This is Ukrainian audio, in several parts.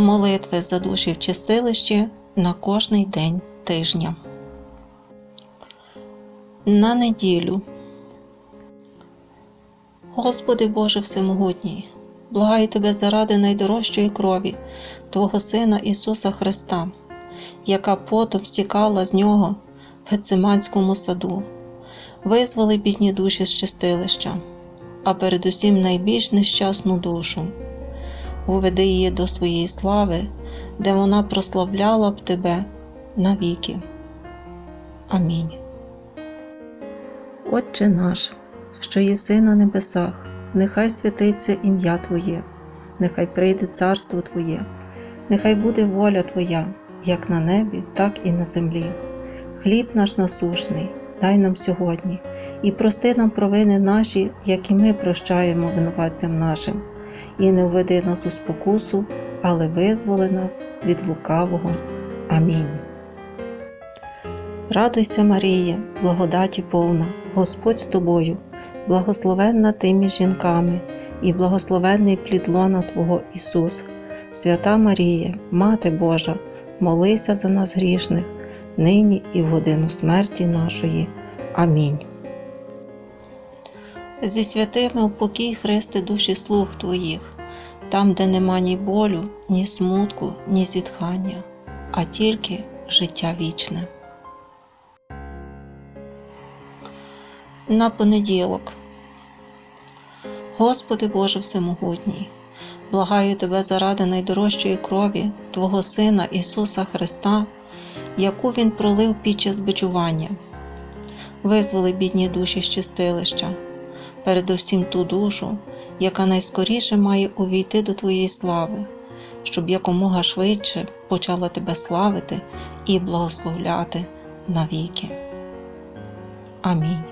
Молитви за душі в чистилищі на кожний день тижня. На неділю. Господи Боже Всемогутній, благаю Тебе заради найдорожчої крові Твого Сина Ісуса Христа, яка потом стікала з Нього в Гециманському саду, визволи бідні душі з чистилища, а передусім найбільш нещасну душу. Уведи її до своєї слави, де вона прославляла б Тебе навіки. Амінь. Отче наш, що єси на небесах, нехай святиться ім'я Твоє, нехай прийде царство Твоє, нехай буде воля Твоя, як на небі, так і на землі. Хліб наш насушний, дай нам сьогодні, і прости нам провини наші, як і ми прощаємо винуватцям нашим, і не введи нас у спокусу, але визволи нас від лукавого. Амінь. Радуйся, Марія, благодаті повна, Господь з тобою, благословенна ти між жінками, і благословенний плід лона Твого Ісус. Свята Марія, Мати Божа, молися за нас грішних, нині і в годину смерті нашої. Амінь. Зі святими упокій Христи душі слуг Твоїх, там, де нема ні болю, ні смутку, ні зітхання, а тільки життя вічне. на понеділок. Господи Боже Всемогутній, благаю Тебе заради найдорожчої крові Твого Сина Ісуса Христа, яку Він пролив під час бичування. Визволи бідні душі з чистилища, передусім ту душу, яка найскоріше має увійти до Твоєї слави, щоб якомога швидше почала Тебе славити і благословляти навіки. Амінь.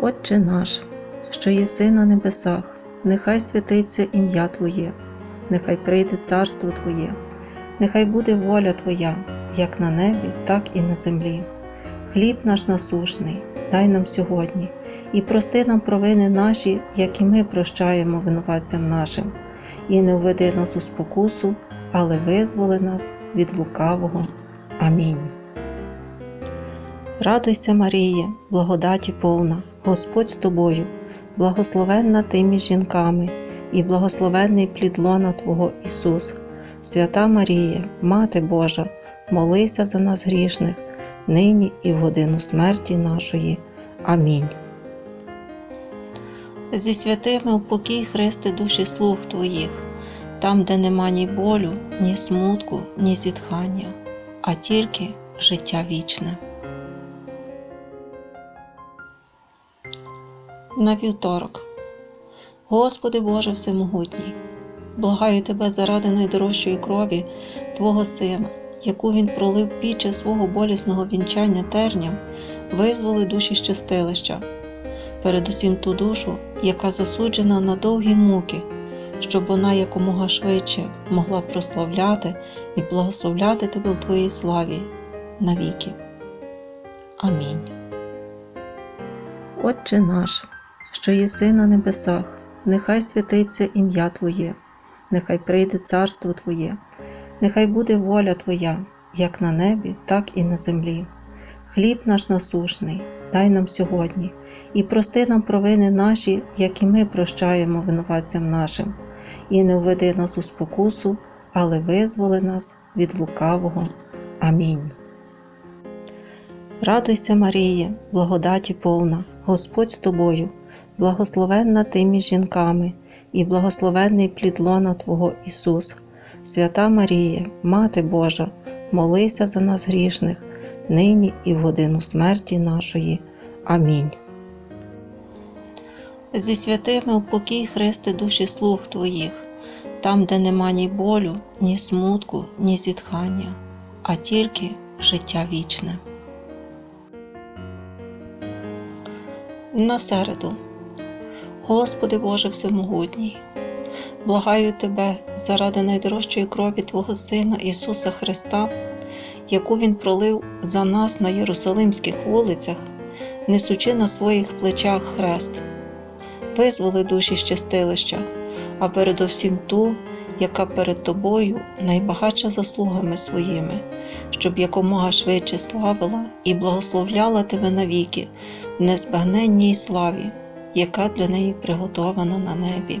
Отче наш, що єси на небесах, нехай святиться ім'я Твоє, нехай прийде царство Твоє, нехай буде воля Твоя, як на небі, так і на землі. Хліб наш насушний, дай нам сьогодні, і прости нам провини наші, як і ми прощаємо винуватцям нашим, і не введи нас у спокусу, але визволи нас від лукавого. Амінь. Радуйся, Марія, благодаті повна, Господь з тобою, благословенна ти між жінками, і благословенний плід лона Твого Ісус. Свята Марія, Мати Божа, молися за нас грішних, нині і в годину смерті нашої. Амінь. Зі святими упокій Христи душі слуг Твоїх, там, де нема ні болю, ні смутку, ні зітхання, а тільки життя вічне. на вівторок. Господи Боже Всемогутній, благаю Тебе заради найдорожчої крові Твого Сина, яку Він пролив під час свого болісного вінчання терням, визволи душі з чистилища, передусім ту душу, яка засуджена на довгі муки, щоб вона якомога швидше могла прославляти і благословляти Тебе в Твоїй славі навіки. Амінь. Отче наш що єси на небесах, нехай святиться ім'я Твоє, нехай прийде царство Твоє, нехай буде воля Твоя, як на небі, так і на землі. Хліб наш насушний, дай нам сьогодні, і прости нам провини наші, як і ми прощаємо винуватцям нашим, і не введи нас у спокусу, але визволи нас від лукавого. Амінь. Радуйся, Марія, благодаті повна, Господь з тобою благословенна ти між жінками, і благословенний плід лона Твого Ісус. Свята Марія, Мати Божа, молися за нас грішних, нині і в годину смерті нашої. Амінь. Зі святими упокій Христи душі слуг Твоїх, там, де нема ні болю, ні смутку, ні зітхання, а тільки життя вічне. На середу. Господи Боже Всемогутній, благаю Тебе заради найдорожчої крові Твого Сина Ісуса Христа, яку Він пролив за нас на Єрусалимських вулицях, несучи на своїх плечах хрест, визволи душі щастилища, а передовсім ту, яка перед тобою найбагатша заслугами своїми, щоб якомога швидше славила і благословляла тебе навіки в незбагненній славі, яка для неї приготована на небі.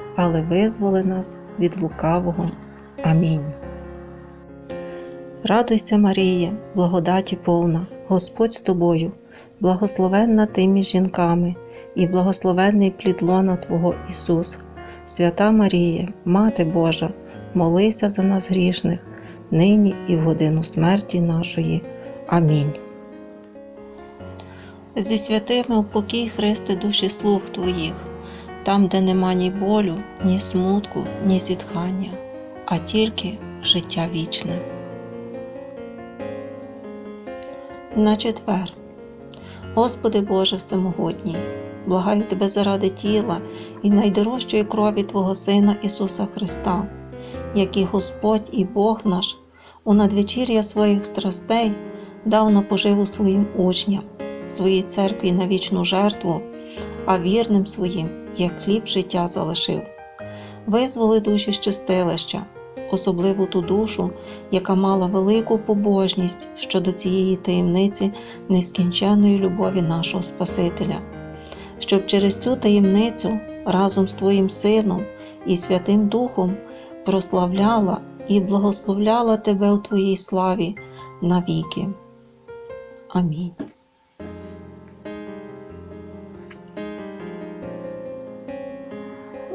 але визволи нас від лукавого. Амінь. Радуйся, Марія, благодаті повна, Господь з тобою, благословенна ти між жінками, і благословенний плід лона Твого Ісус. Свята Марія, Мати Божа, молися за нас грішних, нині і в годину смерті нашої. Амінь. Зі святими упокій Христи душі слуг Твоїх, там, де нема ні болю, ні смутку, ні зітхання, а тільки життя вічне. На четвер. Господи Боже Всемогутній, благаю Тебе заради тіла і найдорожчої крові Твого Сина Ісуса Христа, який Господь і Бог наш у надвечір'я своїх страстей дав на поживу своїм учням, своїй церкві на вічну жертву, а вірним своїм, як хліб життя залишив. Визволи душі з чистилища, особливо ту душу, яка мала велику побожність щодо цієї таємниці нескінченної любові нашого Спасителя, щоб через цю таємницю разом з Твоїм Сином і Святим Духом прославляла і благословляла Тебе у Твоїй славі навіки. Амінь.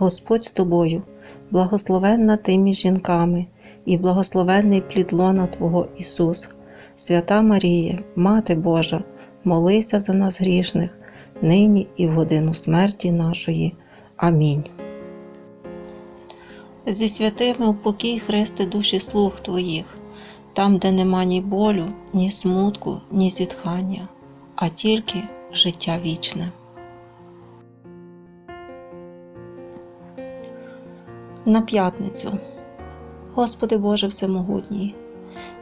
Господь з тобою, благословенна ти між жінками, і благословенний плід лона Твого Ісус. Свята Марія, Мати Божа, молися за нас грішних, нині і в годину смерті нашої. Амінь. Зі святими упокій Христи душі слуг Твоїх, там, де нема ні болю, ні смутку, ні зітхання, а тільки життя вічне. На п'ятницю. Господи Боже Всемогутній,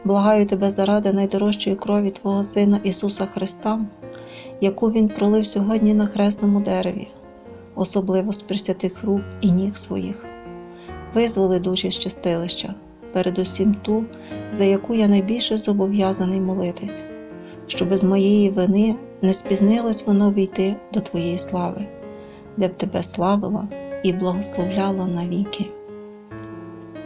благаю Тебе заради найдорожчої крові Твого Сина Ісуса Христа, яку Він пролив сьогодні на хресному дереві, особливо з присятих рук і ніг своїх. Визволи душі з чистилища, передусім ту, за яку я найбільше зобов'язаний молитись, щоб з моєї вини не спізнилось воно війти до Твоєї слави, де б Тебе славила і благословляла навіки.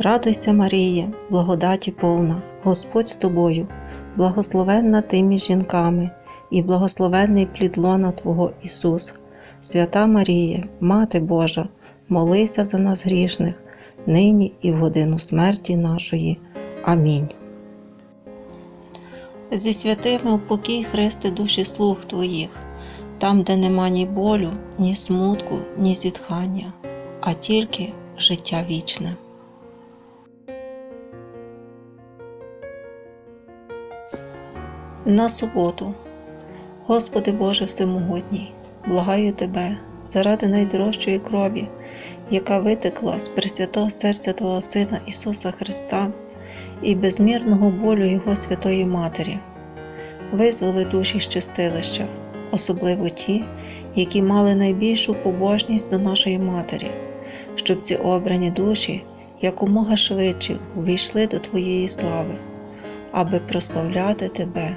Радуйся, Марія, благодаті повна, Господь з тобою, благословенна ти між жінками, і благословенний плід лона Твого Ісус. Свята Марія, Мати Божа, молися за нас грішних, нині і в годину смерті нашої. Амінь. Зі святими упокій Христи душі слуг Твоїх, там, де нема ні болю, ні смутку, ні зітхання, а тільки життя вічне. На суботу, Господи Боже Всемогутній, благаю Тебе заради найдорожчої крові, яка витекла з пресвятого серця Твого Сина Ісуса Христа, і безмірного болю Його Святої Матері. Визволи душі з чистилища, особливо ті, які мали найбільшу побожність до нашої Матері, щоб ці обрані душі якомога швидше увійшли до Твоєї слави, аби прославляти Тебе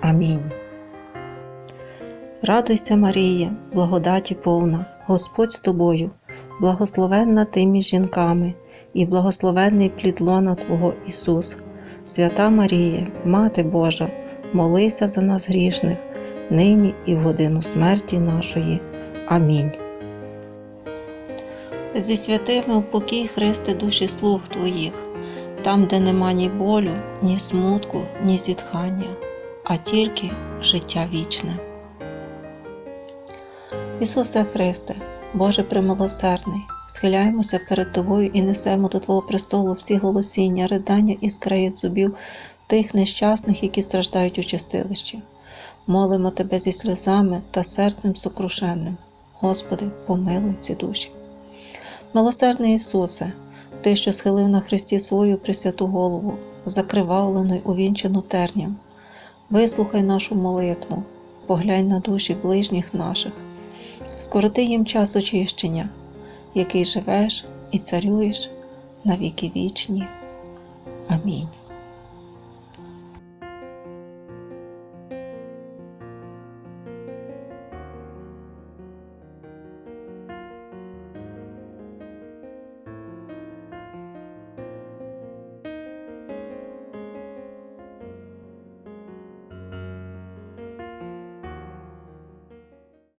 Амінь. Радуйся, Марія, благодаті повна, Господь з тобою, благословенна ти між жінками, і благословенний плід лона Твого Ісус. Свята Марія, Мати Божа, молися за нас грішних, нині і в годину смерті нашої. Амінь. Зі святими упокій Христе душі слуг Твоїх, там, де нема ні болю, ні смутку, ні зітхання, а тільки життя вічне. Ісусе Христе, Боже премилосердний, схиляємося перед Тобою і несемо до Твого престолу всі голосіння, ридання і скреї зубів тих нещасних, які страждають у чистилищі. Молимо Тебе зі сльозами та серцем сокрушенним. Господи, помилуй ці душі. Милосердний Ісусе, Ти, що схилив на Христі свою пресвяту голову, закривавлену й увінчену терням, вислухай нашу молитву, поглянь на душі ближніх наших, скороти їм час очищення, який живеш і царюєш на віки вічні. Амінь.